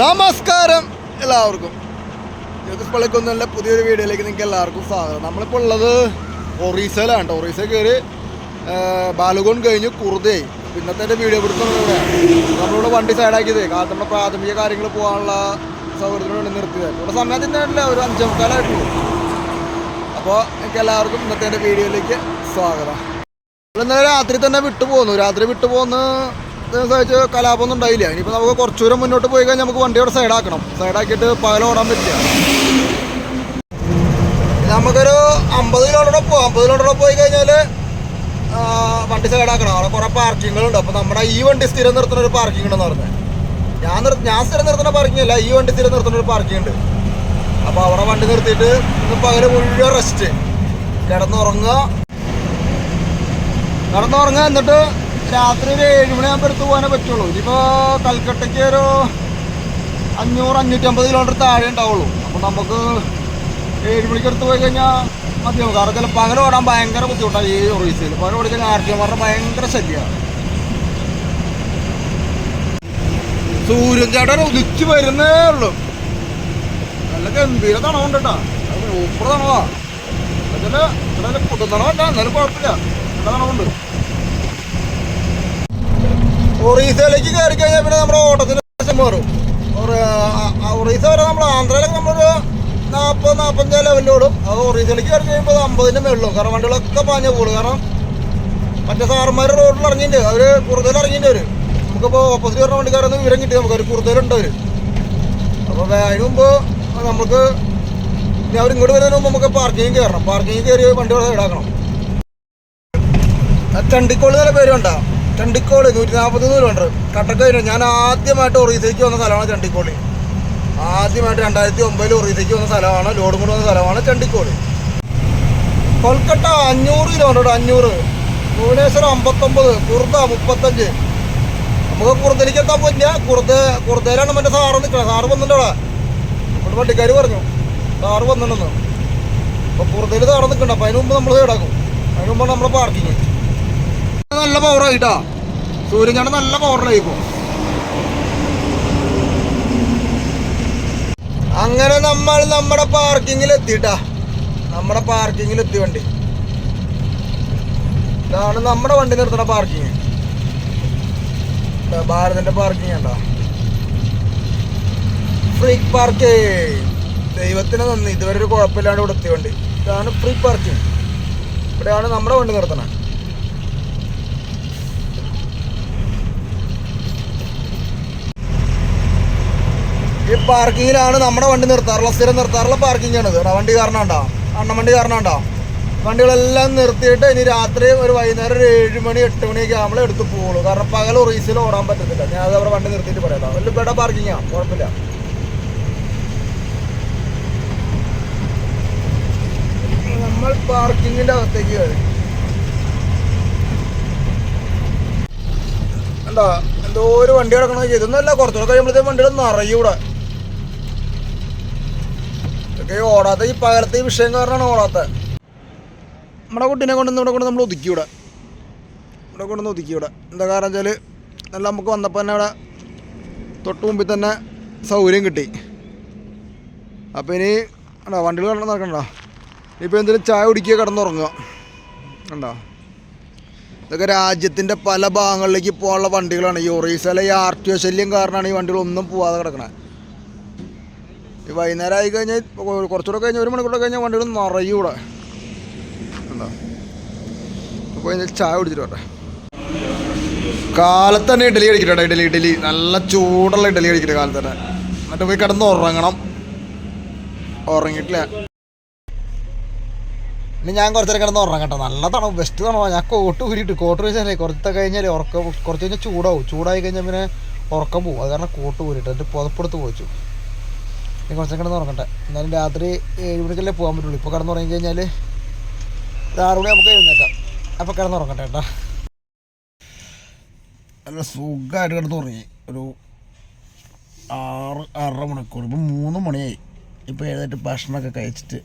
നമസ്കാരം എല്ലാവർക്കും. ജ്യോതിഷ് പള്ളിക്കൊന്നുള്ള പുതിയൊരു വീഡിയോയിലേക്ക് നിങ്ങൾക്ക് എല്ലാവർക്കും സ്വാഗതം. നമ്മളിപ്പോൾ ഉള്ളത് ഒറീസയിലാണ് കേട്ടോ ഒറീസ കയറി ബാലുകോൺ കഴിഞ്ഞ് കുറുതയായി ഇന്നത്തെ വീഡിയോ പിടുത്തം നമ്മളിവിടെ വണ്ടി സൈഡാക്കിയത്. കാരണം നമ്മുടെ പ്രാഥമിക കാര്യങ്ങൾ പോകാനുള്ള സൗകര്യത്തിന് വേണ്ടി നിർത്തിയത്. ഇവിടെ സമയത്തിന്റെ അല്ല ഒരു അഞ്ചേ മുക്കാലായിട്ടുള്ളൂ. അപ്പോൾ എനിക്ക് എല്ലാവർക്കും ഇന്നത്തെ എന്റെ വീഡിയോയിലേക്ക് സ്വാഗതം. ഇന്നലെ രാത്രി തന്നെ വിട്ടു പോന്നു. രാത്രി വിട്ടു സഹിച്ച് കലാപമൊന്നും ഉണ്ടായില്ല. ഇനിയിപ്പോൾ നമുക്ക് കുറച്ചു ദൂരം മുന്നോട്ട് പോയി കഴിഞ്ഞാൽ നമുക്ക് വണ്ടി അവിടെ സൈഡാക്കണം. സൈഡാക്കിയിട്ട് പകലം ഓടാൻ പറ്റില്ല നമുക്കൊരു അമ്പത് കിലോമീറ്റർ പോകാം അമ്പത് കിലോമീറ്റർ പോയി കഴിഞ്ഞാൽ വണ്ടി സൈഡാക്കണം. അവിടെ കുറേ പാർക്കിങ്ങുകളുണ്ട്. അപ്പോൾ നമ്മുടെ ഈ വണ്ടി സ്ഥിരം നിർത്തുന്ന ഒരു പാർക്കിംഗ് ഉണ്ടെന്ന് പറഞ്ഞത് ഞാൻ നിർ ഞാൻ സ്ഥിരം നിർത്തുന്ന പാർക്കിംഗ് അല്ല ഈ വണ്ടി സ്ഥിരം നിർത്തുന്ന ഒരു പാർക്കിംഗ് ഉണ്ട്. അപ്പോൾ അവിടെ വണ്ടി നിർത്തിയിട്ട് ഇന്ന് പകൽ മുഴുവൻ റെസ്റ്റ് കിടന്നുറങ്ങുക. കിടന്നുറങ്ങുക എന്നിട്ട് രാത്രി ഒരു ഏഴ് മണിയാകുമ്പോൾ എടുത്ത് പോകാനേ പറ്റുള്ളൂ. ഇനിയിപ്പോൾ കൽക്കട്ടയ്ക്ക് ഒരു അഞ്ഞൂറ് അഞ്ഞൂറ്റമ്പത് കിലോമീറ്റർ താഴെ ഉണ്ടാവുള്ളൂ. അപ്പോൾ നമുക്ക് ഏഴ് മണിക്ക് എടുത്ത് പോയി കഴിഞ്ഞാൽ മതിയാവും. കാരണം ചില പകൽ ഓടാൻ ഭയങ്കര ബുദ്ധിമുട്ടാണ് ഈ ഒറീസയിൽ പകൽ ഓടിക്കാൻ ആർ ടി എമാരുടെ ഭയങ്കര ശല്യമാണ് സൂര്യൻ ചേട്ടൻ ഉദിച്ച് വരുന്നേ ഉള്ളൂ. നല്ല ഗംഭീര തണവുണ്ട് കേട്ടോ. സൂപ്പർ തണവാ ഇതിൽ ഇവിടെ പുതുതണവല്ല എന്നാലും കുഴപ്പമില്ല. നല്ല തണവുണ്ട് ഒറീസയിലേക്ക് കയറി കഴിഞ്ഞാൽ പിന്നെ നമ്മുടെ ഓട്ടത്തിന് ശേഷം മാറും. ഒറീസ വരെ നമ്മൾ ആന്ധ്രയിലൊക്കെ നമ്മളൊരു നാൽപ്പത് നാൽപ്പത്തഞ്ച് ലെവലിലോടും അത് ഒറീസയിലേക്ക് കയറി കഴിയുമ്പോൾ അമ്പതിന്റെ മേളിലും കാരണം വണ്ടികളൊക്കെ പാഞ്ഞ പോകുള്ളൂ കാരണം മറ്റേ സാറന്മാർ റോഡിൽ ഇറങ്ങിയിട്ടുണ്ട്. അവർ കൂടുതൽ ഇറങ്ങിയിട്ടുണ്ട് അവർ നമുക്കിപ്പോൾ ഓപ്പോസിറ്റ് വരുന്ന വണ്ടിക്കാരൊന്നും വിവരം കിട്ടി നമുക്ക് അവർ കൂടുതലുണ്ട് അവർ അപ്പോൾ അതിന് മുമ്പ് നമുക്ക് അവർ ഇങ്ങോട്ട് വരുന്നതിന് മുമ്പ് നമുക്ക് പാർക്കിംഗ് കയറണം. പാർക്കിംഗ് കയറി വണ്ടി ഇവിടെ ഇടാക്കണം ചണ്ടിക്കോൾ നല്ല പേര് വേണ്ട ചണ്ടിക്കോൾ നൂറ്റി നാൽപ്പത് കിലോമീറ്റർ. കട്ടക്കയിൽ ഞാൻ ആദ്യമായിട്ട് ഒറീസയ്ക്ക് വന്ന സ്ഥലമാണ് ചണ്ടിക്കോളി ആദ്യമായിട്ട് രണ്ടായിരത്തി ഒമ്പതിൽ ഒറീസയ്ക്ക് വന്ന സ്ഥലമാണ് ലോഡും കൊണ്ട് വന്ന സ്ഥലമാണ് ചണ്ടിക്കോളി കൊൽക്കട്ട അഞ്ഞൂറ് കിലോമീറ്റർ അഞ്ഞൂറ്. ഭുവനേശ്വരം അമ്പത്തൊമ്പത് കുർദ മുപ്പത്തഞ്ച്. നമുക്ക് കുർദയിലേക്ക് എത്താൻ പറ്റില്ല. കുർദ കുർദയിലാണ് മറ്റേ സാറ് നിൽക്കണം സാറ് വന്നിട്ടോടാ ഇവിടെ വണ്ടിക്കാർ പറഞ്ഞു. സാറ് വന്നിട്ടുണ്ടെന്ന്. അപ്പോൾ കുർദയിൽ സാറ് നിൽക്കണ്ട അപ്പോൾ അതിന് മുമ്പ് നമ്മൾ സൈഡാക്കും അതിന് മുമ്പാണ് നമ്മുടെ പാർക്കിങ് നല്ല പവറായിട്ടാ സൂര്യൻ നല്ല പവറിലായി ഇപ്പോൾ അങ്ങനെ നമ്മൾ നമ്മുടെ പാർക്കിങ്ങിൽ എത്തിട്ടാ നമ്മുടെ പാർക്കിങ്ങിൽ എത്തി വണ്ടി. ഇതാണ് നമ്മുടെ വണ്ടി നിർത്തുന്ന പാർക്കിങ് ഭാരതിന്റെ പാർക്കിംഗ് ഉണ്ടോ ഫ്രീ പാർക്ക് ദൈവത്തിന് നന്ദി. ഇതുവരെ ഒരു കുഴപ്പമില്ലാണ്ട് ഇവിടെ എത്തിയ വണ്ടി. ഇതാണ് ഫ്രീ പാർക്കിംഗ് ഇവിടെയാണ് നമ്മുടെ വണ്ടി നിർത്തണത് ഈ പാർക്കിങ്ങിലാണ് നമ്മുടെ വണ്ടി നിർത്താറുള്ള സ്ഥിരം നിർത്താറുള്ള പാർക്കിംഗ് ആണ് ഇത് വണ്ടി കാരണം ഉണ്ടോ അണ്ണ വണ്ടി കാരണം ഉണ്ടോ വണ്ടികളെല്ലാം നിർത്തിയിട്ട് ഇനി രാത്രി ഒരു വൈകുന്നേരം ഒരു ഏഴ് മണി എട്ട് മണിയൊക്കെ ആകുമ്പോൾ എടുത്ത് പോകുള്ളൂ കാരണം പകൽ റീസിൽ ഓടാൻ പറ്റത്തില്ല. ഞാൻ അത് അവിടെ വണ്ടി നിർത്തിയിട്ട് പറയാം വലിയ ബെഡ പാർക്കിങ്ങാണ് കുഴപ്പമില്ല നമ്മൾ പാർക്കിങ്ങിന്റെ അകത്തേക്ക് കയറി. എന്താ എന്തോ ഒരു വണ്ടി കിടക്കണോ ഇതൊന്നുമല്ല കുറച്ചുകൂടെ കഴിയുമ്പോഴത്തേക്കും വണ്ടികൾ നിറയൂടെ ഈ ഓടാത്ത ഈ പകലത്തെ ഈ വിഷയം കാരണമാണ് ഓടാത്ത. നമ്മുടെ കുട്ടീനെ കൊണ്ടുവന്ന് ഇവിടെ കൊണ്ട് നമ്മൾ ഒതുക്കി ഇവിടെ. ഇവിടെ കൊണ്ടുവന്ന് ഒതുക്കി ഇവിടെ. എന്താ കാരണം വെച്ചാൽ നല്ല നമുക്ക് വന്നപ്പോൾ തന്നെ ഇവിടെ തൊട്ട് മുമ്പിൽ തന്നെ സൗകര്യം കിട്ടി. അപ്പോൾ ഇനി ഉണ്ടോ വണ്ടികൾ കണ്ടോ നടക്കണ്ട. ഇപ്പോൾ എന്തെങ്കിലും ചായ കുടിക്കുക കിടന്നുറങ്ങുക. ഉണ്ടോ ഇതൊക്കെ രാജ്യത്തിന്റെ പല ഭാഗങ്ങളിലേക്ക് പോകാനുള്ള വണ്ടികളാണ്. ഈ ഒറീസയിലെ ഈ ആർ ടി ഒ ശല്യം കാരണമാണ് ഈ വണ്ടികളൊന്നും പോവാതെ കിടക്കണത് ഈ വൈകുന്നേരം ആയി കഴിഞ്ഞാൽ കുറച്ചുകൂടെ കഴിഞ്ഞ് ഒരു മണിക്കൂർ കഴിഞ്ഞാൽ വണ്ടികൾ നിറയും ഇവിടെ. ഉണ്ടോ അപ്പോൾ ഇതിൽ ചായ കുടിച്ചിട്ട് വരട്ടെ. കാലത്ത് തന്നെ ഇഡലി കഴിക്കട്ടെ ഇഡലി ഇഡലി നല്ല ചൂടുള്ള ഇഡലി കഴിക്കട്ടെ കാലത്ത് തന്നെ എന്നിട്ട് പോയി കിടന്ന് ഉറങ്ങണം. ഉറങ്ങിയിട്ടില്ല ഇനി ഞാൻ കുറച്ചേരം കിടന്ന് ഉറങ്ങട്ടെ. നല്ല തണുപ്പ്. ബെസ്റ്റ് തണവാ ഞാൻ കോട്ട് ഊരിയിട്ട് കോട്ട് വെച്ചാലേ കുറച്ച് കഴിഞ്ഞാൽ ഉറക്കം കുറച്ച് കഴിഞ്ഞാൽ ചൂടാവും. ചൂടായി കഴിഞ്ഞാൽ പിന്നെ ഉറക്കം പോകും അത് കാരണം കോട്ട് ഊരിയിട്ട് എന്നിട്ട് പുതപ്പെടുത്ത് പോയിച്ചു ഇനി കുറച്ച് കിടന്ന് ഉറങ്ങട്ടെ. എന്നാലും രാത്രി ഏഴ് മണിക്കല്ലേ പോകാൻ പറ്റുള്ളൂ. ഇപ്പോൾ കിടന്ന് ഉറങ്ങി കഴിഞ്ഞാൽ ആറ് മണി നമുക്ക് എഴുന്നേക്കാം. അപ്പോൾ കിടന്ന് ഉറങ്ങട്ടെ കേട്ടോ. നല്ല സുഖമായിട്ട് കിടന്ന് ഉറങ്ങി. ഒരു ആറ് ആറര മണിക്കൂർ. ഇപ്പം മൂന്ന് മണിയായി. ഇപ്പോൾ എഴുന്നേറ്റ് ഭക്ഷണമൊക്കെ കഴിച്ചിട്ട്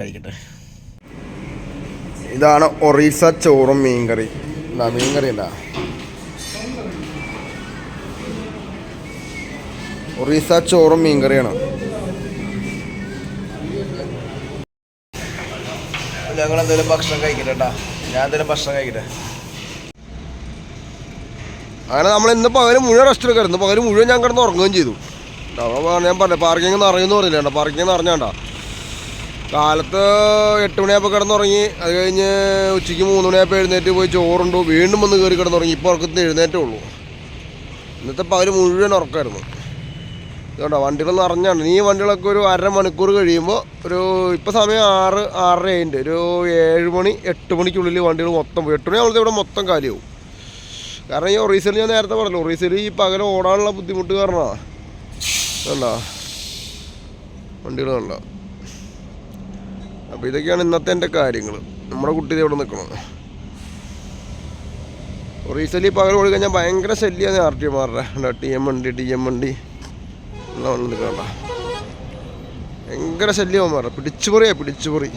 കഴിക്കട്ടെ. ഇതാണ് ഒറീസ ചോറും മീൻകറി. എന്താ മീൻകറി എന്താ ഒറീസ ചോറും മീൻകറിയാണ്. ഞങ്ങൾ എന്തെങ്കിലും ഭക്ഷണം കഴിക്കട്ടെ കേട്ടാ ഞാൻ എന്തെങ്കിലും ഭക്ഷണം കഴിക്കട്ടെ. അങ്ങനെ നമ്മൾ ഇന്ന് പകൽ മുഴുവൻ റെസ്റ്റ് എടുക്കായിരുന്നു. പകൽ മുഴുവൻ ഞാൻ കിടന്ന് ഉറങ്ങുകയും ചെയ്തു. അപ്പോൾ ഞാൻ പറഞ്ഞു പാർക്കിംഗ് നിറയുമെന്ന് പറഞ്ഞില്ല പാർക്കിംഗ് നിറഞ്ഞാണ്ട കാലത്ത് എട്ട് മണിയായപ്പോൾ കിടന്നുറങ്ങി. അത് കഴിഞ്ഞ് ഉച്ചയ്ക്ക് മൂന്ന് മണിയായപ്പോൾ എഴുന്നേറ്റ് പോയി ചോറുണ്ടു. വീണ്ടും വന്ന് കയറി കിടന്നുറങ്ങി. ഇപ്പോൾ ഉറക്കത്തിന് എഴുന്നേറ്റേ ഉള്ളൂ. ഇന്നത്തെ പകൽ മുഴുവൻ ഉറക്കമായിരുന്നു ഇതുകൊണ്ടോ വണ്ടികൾ നിറഞ്ഞാണ് നീ വണ്ടികളൊക്കെ ഒരു അരമണിക്കൂർ കഴിയുമ്പോൾ ഒരു ഇപ്പോൾ സമയം ആറ് ആറര ഉണ്ട് ഒരു ഏഴ് മണി എട്ട് മണിക്കുള്ളിൽ വണ്ടികൾ മൊത്തം പോയി. എട്ട് മണിയാകുമ്പോഴത്തെ ഇവിടെ മൊത്തം കാര്യമാവും കാരണം ഈ ഒറീസയിൽ ഞാൻ നേരത്തെ പറഞ്ഞല്ലോ ഒറീസയിൽ ഈ പകൽ ഓടാനുള്ള ബുദ്ധിമുട്ട് കാരണമാണ് കണ്ടോ വണ്ടികൾ കണ്ടോ അപ്പോൾ ഇതൊക്കെയാണ് ഇന്നത്തെ എന്റെ കാര്യങ്ങൾ നമ്മുടെ കുട്ടി ഇവിടെ നിൽക്കണം ഒറീസയിൽ ഈ പകൽ ഓടി കഴിഞ്ഞാൽ ഭയങ്കര ശല്യമാണ് ആർ ടി എമാരുടെ ടി എം വണ്ടി ടി എം വണ്ടി വന്ന് നിൽക്കണ്ട ഭയങ്കര ശല്യമാന്മാരുടെ പിടിച്ചുപറിയാ പിടിച്ചുപറി.